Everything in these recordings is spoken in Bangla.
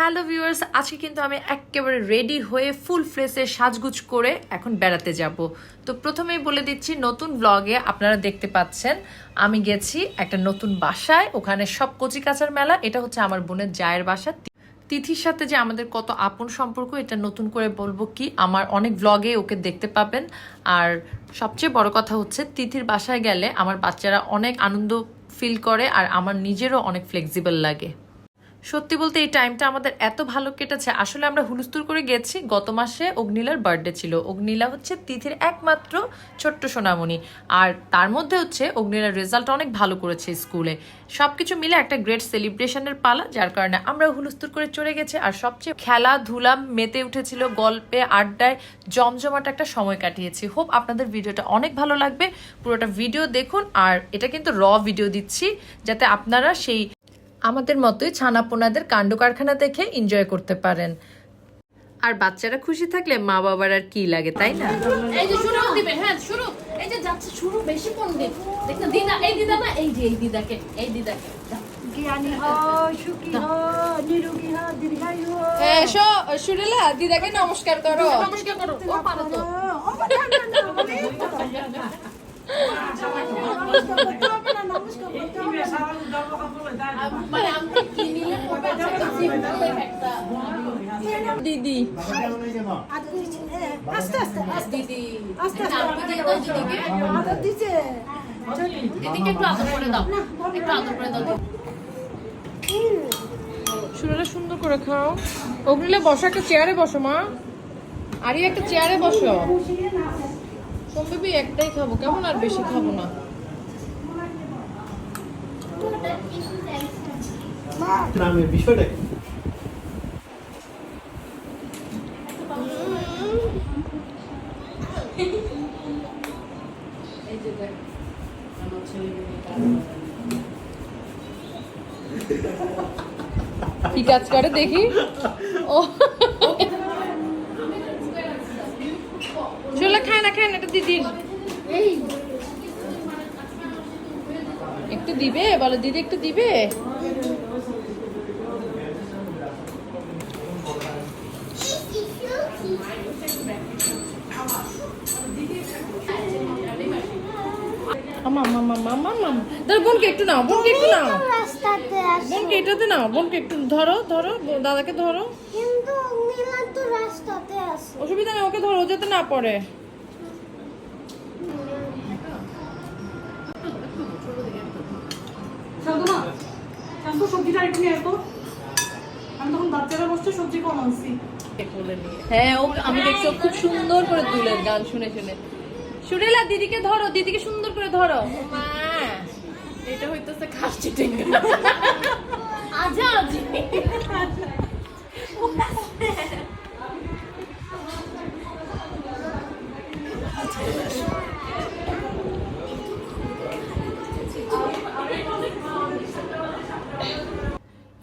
হ্যালো ভিউয়ার্স, আজকে কিন্তু আমি একেবারে রেডি হয়ে ফুল ফ্লেসে সাজগুজ করে এখন বেড়াতে যাব। তো প্রথমেই বলে দিচ্ছি, নতুন ব্লগে আপনারা দেখতে পাচ্ছেন, আমি গেছি একটা নতুন বাসায়, ওখানে সব কচি কাচার মেলা, এটা হচ্ছে আমার বোনের জায়ের বাসা। তিথির সাথে যে আমাদের কত আপন সম্পর্ক, এটা নতুন করে বলব কি, আমার অনেক ব্লগে ওকে দেখতে পাবেন। আর সবচেয়ে বড় কথা হচ্ছে, তিথির বাসায় গেলে আমার বাচ্চারা অনেক আনন্দ ফিল করে, আর আমার নিজেরও অনেক ফ্লেক্সিবল লাগে। সত্যি বলতে এই টাইমটা আমাদের এত ভালো কেটেছে। আসলে আমরা হুলস্থুল করে গেছি, গত মাসে অগ্নিলার বার্থডে ছিল। অগ্নিলা হচ্ছে তিথির একমাত্র ছোট্ট সোনামণি। আর তার মধ্যে হচ্ছে অগ্নিলার রেজাল্ট অনেক ভালো করেছে স্কুলে সবকিছু মিলে একটা গ্রেট সেলিব্রেশনের পালা, যার কারণে আমরা হুলস্থুল করে চলে গেছে। আর সবচেয়ে খেলাধুলা মেতে উঠেছিল গল্পে, আড্ডায়, জমজমাট একটা সময় কাটিয়েছি। হোপ আপনাদের ভিডিওটা অনেক ভালো লাগবে। পুরোটা ভিডিও দেখুন। আর এটা কিন্তু র ভিডিও দিচ্ছি, যাতে আপনারা সেই আমাদের মতোই ছানাপোনাদের কাণ্ড কারখানা দেখে এনজয় করতে পারেন। আর বাচ্চারা খুশি থাকলে মা বাবার আর কি লাগে তাই না? এই যে শুরু দিবে হ্যাঁ শুরু। এই যে যাচ্ছে শুরু বেশি কোন দিন? দেখ না দিদা এই দিদা না এই যে এই দিদাকে এই দিদাকে। জ্ঞানী হয় সুখী হয় নিরোগী হয় দীর্ঘায়ু হয়। এসো সুরেলা দিদাকে নমস্কার করো। নমস্কার করো। ও পারো তো। দিদি। আস্তে আস্তে দিদি দিচ্ছে দিদিকে একটু আদর করে দাও একটু আদর করে দাও সুন্দর করে খাও। অগ্নিলে বসো, একটা চেয়ারে বসো মা। আরই একটা চেয়ারে বসো। সম্ভবই একটাই খাব কেমন আর বেশি খাব না? বিষয়টা কি কাজ করে দেখি? ও। চলে খায় না খায় না এটা দিদির একটু দিবে? বলো দিদি একটু দিবে? আমা মামা মামা মামা দাদা বোনকে একটু নাও বোনকে একটু নাও। বোনকে এটাতে নাও বোনকে একটু ধরো ধরো দাদাকে ধরো। কিন্তু মিলান তো রাস্তাতে আসে। অসুবিধা নেই ওকে ধরো যাতে না পড়ে। সবজিটা একটু নিয়ে আসতো আমি তখন বাচ্চারা বসছে সবজি কম আনছি। হ্যাঁ ও আমি দেখছি খুব সুন্দর করে তুলে গান শুনে শুনে। সুরেলা দিদিকে ধরো দিদিকে সুন্দর করে ধরো। মা এটা হইতেছে খাস আজা আজি।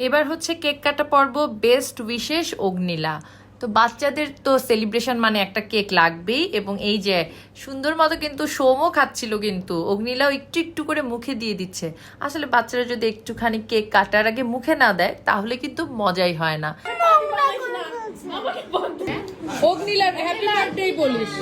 এবার হচ্ছে কেক কাটা পর্ব বেস্ট বিশেষ অগ্নিলা। তো বাচ্চাদের তো সেলিব্রেশন মানে একটা কেক লাগবেই এবং এই যে সুন্দর মতো কিন্তু সোমও খাচ্ছিল কিন্তু অগ্নিলাও একটু একটু করে মুখে দিয়ে দিচ্ছে। আসলে বাচ্চারা যদি একটুখানি কেক কাটার আগে মুখে না দেয় তাহলে কিন্তু মজাই হয় না। অগ্নিলার হ্যাপি বার্থডে বলিস।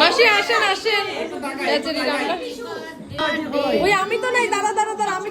মাসি আসেন আসেন বেচারি রামলা। ওই আমি তো নাই দাঁড়া দাঁড়া দাঁড়া আমি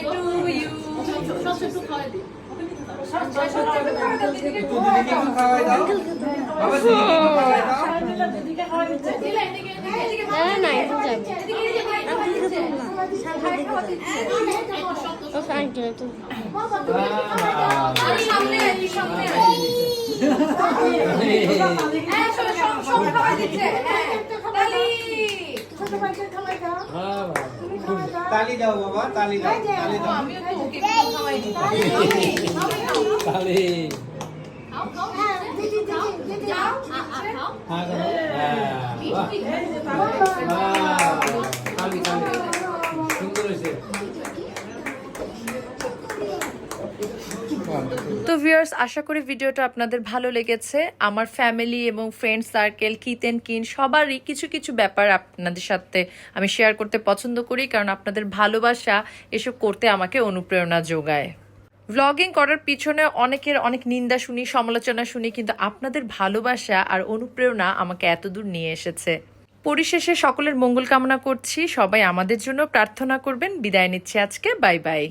সামনে এই সামনে হ্যাঁ সব সব সব খাওয়া দিচ্ছে হ্যাঁ তালি দাও বাবা। তালি দাও তালি দাও। তালি হ্যাঁ, দিদি দিদি দিদি যাও আ আ খাও। হ্যাঁ করো। হ্যাঁ, বাহ। বাহ। তালি, তালি। সুন্দর হয়েছে তো ভিউয়ার্স আশা করি ভিডিওটা আপনাদের ভালো লেগেছে। আমার ফ্যামিলি এবং ফ্রেন্ড সার্কেল কিতেন কিন সবারই কিছু কিছু ব্যাপার আপনাদের সাথে আমি শেয়ার করতে পছন্দ করি, কারণ আপনাদের ভালোবাসা এসব করতে আমাকে অনুপ্রেরণা যোগায়। ভ্লগিং করার পিছনে অনেকের অনেক নিন্দা শুনি, সমালোচনা শুনি, কিন্তু আপনাদের ভালোবাসা আর অনুপ্রেরণা আমাকে এতদূর নিয়ে এসেছে। পরিশেষে সকলের মঙ্গল কামনা করছি। সবাই আমাদের জন্য প্রার্থনা করবেন। বিদায় নিচ্ছি আজকে। Bye bye.